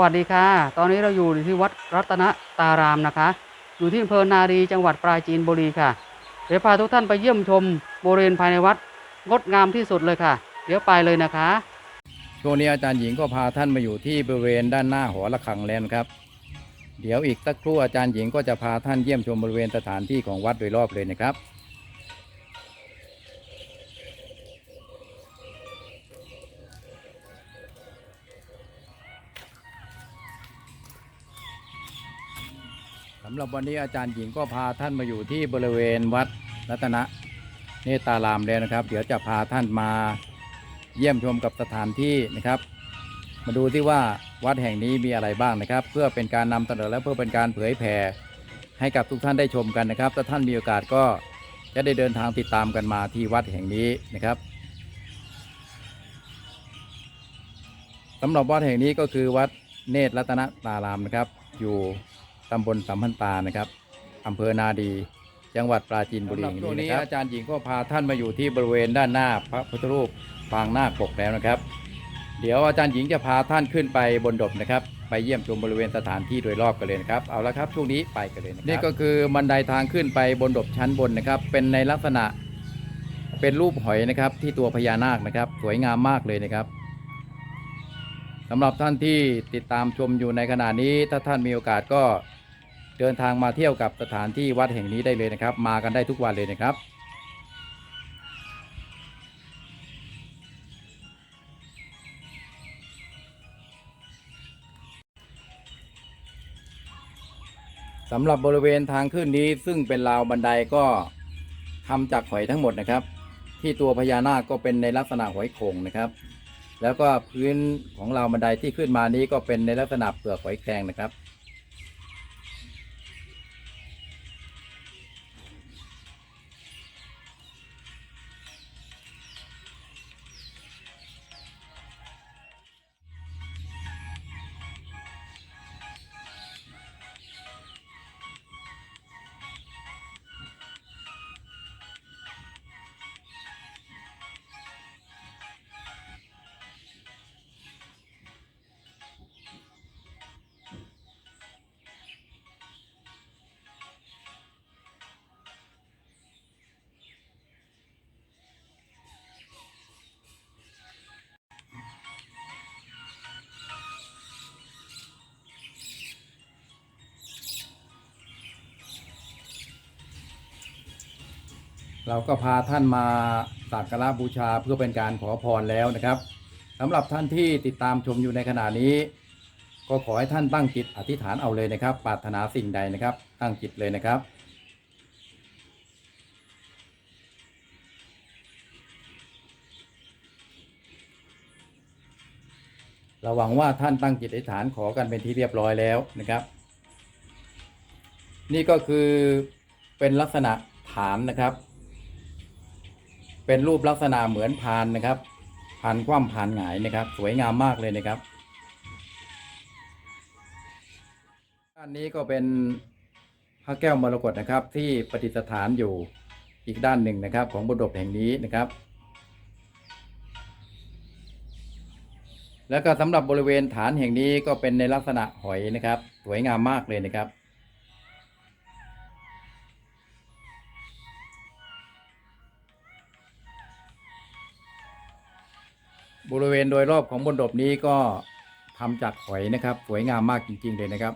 วัสดีค่ะ ตอนนี้เราอยู่ที่วัดรัตนตารามนะคะ อยู่ที่อำเภอนารีจังหวัดปราจีนบุรีค่ะ เดี๋ยวพาทุกท่านไปเยี่ยมชมบริเวณภายในวัดงดงามที่สุดเลยค่ะ เดี๋ยวไปเลยนะคะ ช่วงนี้อาจารย์หญิงก็พาท่านมาอยู่ที่บริเวณด้านหน้าหอระฆังแล้วนครับ เดี๋ยวอีกสักครู่อาจารย์หญิงก็จะพาท่านเยี่ยมชมบริเวณสถานที่ของวัดโดยรอบเลยนะครับำหรับวันนี้อาจารย์หญิงก็พาท่านมาอยู่ที่บริเวณวัดรัตนะเนตรารามแล้วนะครับ เดี๋ยวจะพาท่านมาเยี่ยมชมกับสถานที่นะครับ มาดูที่ว่าวัดแห่งนี้มีอะไรบ้างนะครับ เพื่อเป็นการนำเสนอและเพื่อเป็นการเผยแผ่ให้กับทุกท่านได้ชมกันนะครับ ถ้าท่านมีโอกาสก็จะได้เดินทางติดตามกันมาที่วัดแห่งนี้นะครับสำหรับวัดแห่งนี้ก็คือวัดเนตรรัตนตารามนะครับ อยู่ ตำบลสัมพันตานะครับอำเภอนาดี จังหวัดปราจีนบุรีแห่งนี้นะครับอาจารย์หญิงก็พาท่านมาอยู่ที่บริเวณด้านหน้าพระพุทธรูปปางนาคปกแล้วนะครับ เดี๋ยวอาจารย์หญิงจะพาท่านขึ้นไปบนดบนะครับ ไปเยี่ยมชมบริเวณสถานที่โดยรอบกันเลยนะครับ เอาละครับช่วงนี้ไปกันเลยนะครับนี่ก็คือบันไดทางขึ้นไปบนดบชั้นบนนะครับ เป็นในลักษณะเป็นรูปหอยนะครับที่ตัวพญานาคนะครับ สวยงามมากเลยนะครับสำหรับท่านที่ติดตามชมอยู่ในขณะนี้ ถ้าท่านมีโอกาสก็ เดินทางมาเที่ยวกับสถานที่วัดแห่งนี้ได้เลยนะครับ มากันได้ทุกวันเลยนะครับ สำหรับบริเวณทางขึ้นนี้ซึ่งเป็นราวบันไดก็ทำจากหอยทั้งหมดนะครับ ที่ตัวพญานาคก็เป็นในลักษณะหอยโข่งนะครับ แล้วก็พื้นของราวบันไดที่ขึ้นมานี้ก็เป็นในลักษณะเปลือกหอยแครงนะครับ เราก็พาท่านมาสักการะบูชาเพื่อเป็นการขอพรแล้วนะครับสำหรับท่านที่ติดตามชมอยู่ในขณะนี้ ก็ขอให้ท่านตั้งจิตอธิษฐานเอาเลยนะครับ ปรารถนาสิ่งใดนะครับ ตั้งจิตเลยนะครับเราหวังว่าท่านตั้งจิตอธิษฐานขอกันเป็นที่เรียบร้อยแล้วนะครับ นี่ก็คือเป็นลักษณะฐานนะครับ เป็นรูปลักษณะเหมือนพานนะครับพานคว่ำพานหงายนะครับ สวยงามมากเลยนะครับด้านนี้ก็เป็นพระแก้วมรกตนะครับ ที่ประดิษฐานอยู่อีกด้านหนึ่งนะครับ ของบดบแห่งนี้นะครับ แล้วก็สำหรับบริเวณฐานแห่งนี้ก็เป็นในลักษณะหอยนะครับ สวยงามมากเลยนะครับ บริเวณโดยรอบของบนดบนี้ก็ทำจากหอยนะครับ สวยงามมากจริง ๆ เลยนะครับ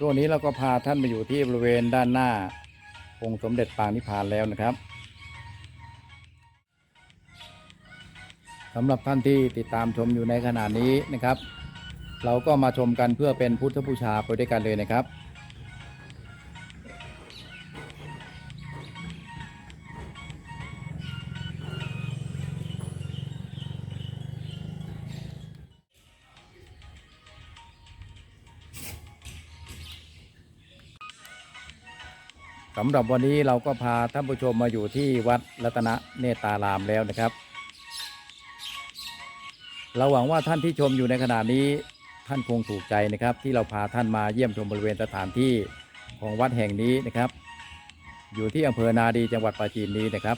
ช่วงนี้เราก็พาท่านมาอยู่ที่บริเวณด้านหน้าองค์สมเด็จปางนิพพานแล้วนะครับสำหรับท่านที่ติดตามชมอยู่ในขณะนี้นะครับ เราก็มาชมกันเพื่อเป็นพุทธบูชาไปด้วยกันเลยนะครับ สำหรับวันนี้เราก็พาท่านผู้ชมมาอยู่ที่วัดรัตนเนตรารามแล้วนะครับ เราหวังว่าท่านที่ชมอยู่ในขณะนี้ท่านคงถูกใจนะครับ ที่เราพาท่านมาเยี่ยมชมบริเวณสถานที่ของวัดแห่งนี้นะครับ อยู่ที่อำเภอนาดีจังหวัดปราจีนนี้นะครับ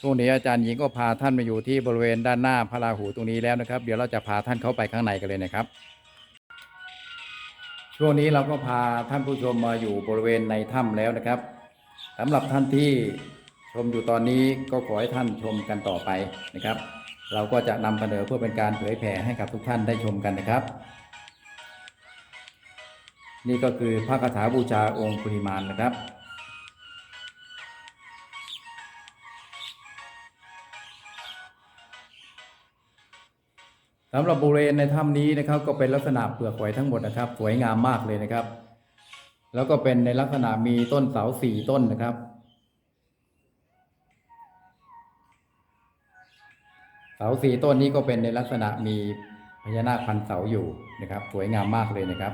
ช่วงนี้อาจารย์หญิงก็พาท่านมาอยู่ที่บริเวณด้านหน้าพระราหูตรงนี้แล้วนะครับ เดี๋ยวเราจะพาท่านเข้าไปข้างในกันเลยนะครับ ช่วงนี้เราก็พาท่านผู้ชมมาอยู่บริเวณในถ้ำแล้วนะครับสำหรับท่านที่ชมอยู่ตอนนี้ก็ขอให้ท่านชมกันต่อไปนะครับ เราก็จะนำเสนอเพื่อเป็นการเผยแผ่ให้กับทุกท่านได้ชมกันนะครับ นี่ก็คือพระคาถาบูชาองค์ปริมานนะครับ สำหรับบริเวณในถ้ำนี้นะครับ ก็เป็นลักษณะเปลือกหอยทั้งหมดนะครับ สวยงามมากเลยนะครับ แล้วก็เป็นในลักษณะมีต้นเสาสี่ต้นนะครับเสาสี่ต้นนี้ก็เป็นในลักษณะมีพญานาคพันเสาอยู่นะครับ สวยงามมากเลยนะครับ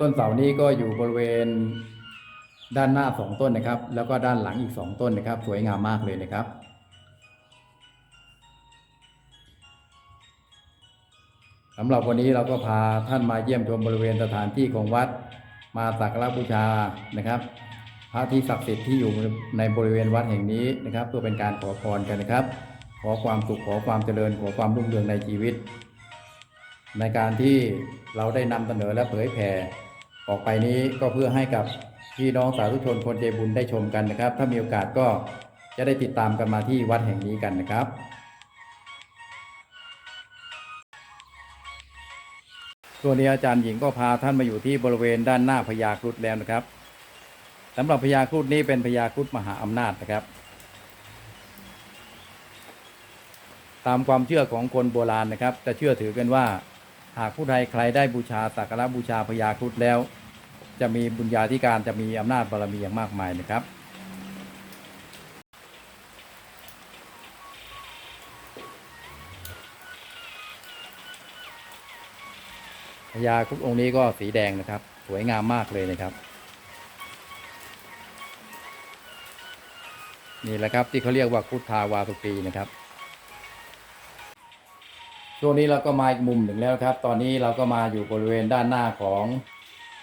ต้นเสานี้ก็อยู่บริเวณ ด้านหน้าสองต้นนะครับ แล้วก็ด้านหลังอีกสองต้นนะครับ สวยงามมากเลยนะครับ สำหรับวันนี้เราก็พาท่านมาเยี่ยมชมบริเวณสถานที่ของวัด มาสักการะบูชานะครับ พระที่ศักดิ์สิทธิ์ที่อยู่ในบริเวณวัดแห่งนี้นะครับ เพื่อเป็นการขอพรกันนะครับ ขอความสุขขอความเจริญขอความรุ่งเรืองในชีวิต ในการที่เราได้นำเสนอและเผยแผ่ออกไปนี้ก็เพื่อให้กับ พี่น้องสาธุชนคนใจบุญได้ชมกันนะครับ ถ้ามีโอกาสก็จะได้ติดตามกันมาที่วัดแห่งนี้กันนะครับ ตัวนี้อาจารย์หญิงก็พาท่านมาอยู่ที่บริเวณด้านหน้าพญาครุฑแล้วนะครับสำหรับพญาครุฑนี้เป็นพญาครุฑมหาอำนาจนะครับ ตามความเชื่อของคนโบราณนะครับ จะเชื่อถือกันว่า หากผู้ใดใครได้บูชาสักการะบูชาพญาครุฑแล้ว จะมีบุญญาธิการจะมีอำนาจบารมีอย่างมากมายนะครับ พญาครุฑองค์นี้ก็สีแดงนะครับ สวยงามมากเลยนะครับ นี่แหละครับที่เขาเรียกว่าครุฑทาวาสุปีนะครับช่วงนี้เราก็มาอีกมุมหนึ่งแล้วครับ ตอนนี้เราก็มาอยู่บริเวณด้านหน้าของ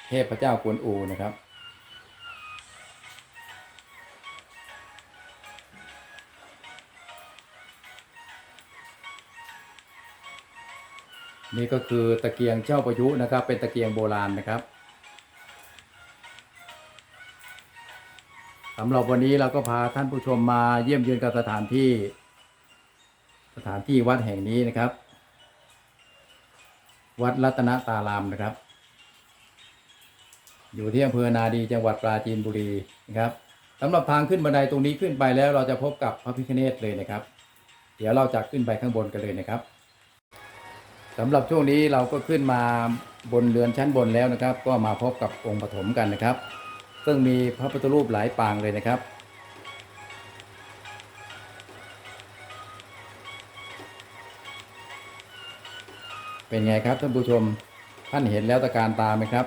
เทพเจ้ากวนอูนะครับ นี่ก็คือตะเกียงเจ้าประยุนะครับ เป็นตะเกียงโบราณนะครับสำหรับวันนี้เราก็พาท่านผู้ชมมาเยี่ยมเยือนกับสถานที่ สถานที่วัดแห่งนี้นะครับ วัดรัตนตารามนะครับ อยู่ที่อำเภอนาดีจังหวัดปราจีนบุรีนะครับสำหรับทางขึ้นบันไดตรงนี้ขึ้นไปแล้วเราจะพบกับพระพิฆเนศเลยนะครับ เดี๋ยวเราจะขึ้นไปข้างบนกันเลยนะครับสำหรับช่วงนี้เราก็ขึ้นมาบนเรือนชั้นบนแล้วนะครับ ก็มาพบกับองค์ปฐมกันนะครับ ซึ่งมีพระพุทธรูปหลายปางเลยนะครับเป็นไงครับท่านผู้ชมท่านเห็นแล้วตะการตาไหมครับ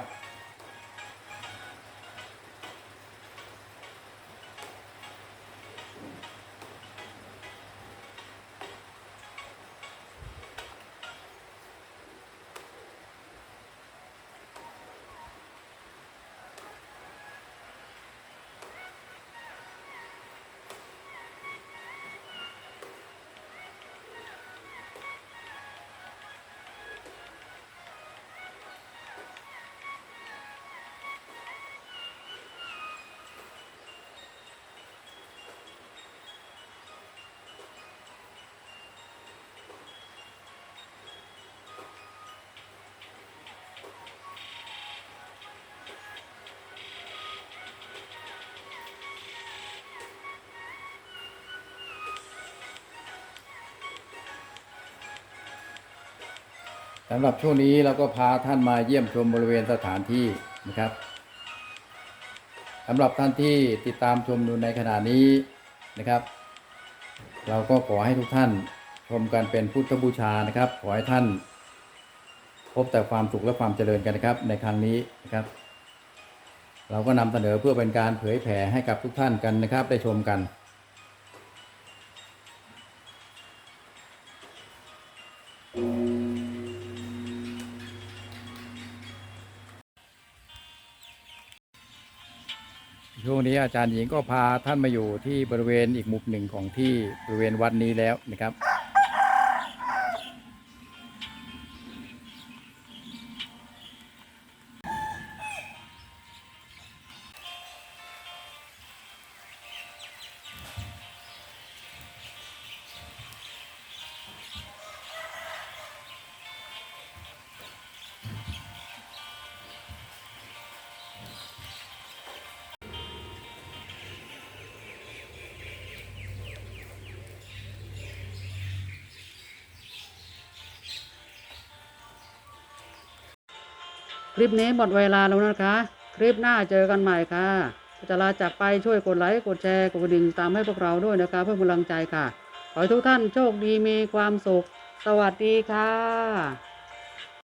สำหรับช่วงนี้เราก็พาท่านมาเยี่ยมชมบริเวณสถานที่นะครับสำหรับท่านที่ติดตามชมอยู่ในขณะนี้นะครับ เราก็ขอให้ทุกท่านชมกันเป็นพุทธบูชานะครับ ขอให้ท่าน พบแต่ความสุขและความเจริญกันนะครับ ในครั้งนี้นะครับ เราก็นำเสนอเพื่อเป็นการเผยแผ่ให้กับทุกท่านกันนะครับ ได้ชมกัน นี้อาจารย์หญิงก็พาท่านมาอยู่ที่บริเวณอีกมุมหนึ่งของที่บริเวณวัดนี้แล้วนะครับ คลิปนี้หมดเวลาแล้วนะคะ คลิปหน้าเจอกันใหม่ค่ะจะลาจากไปช่วยกดไลค์กดแชร์กดกระดิ่งตามให้พวกเราด้วยนะคะ เพื่อกำลังใจค่ะ ขอให้ทุกท่านโชคดีมีความสุข สวัสดีค่ะ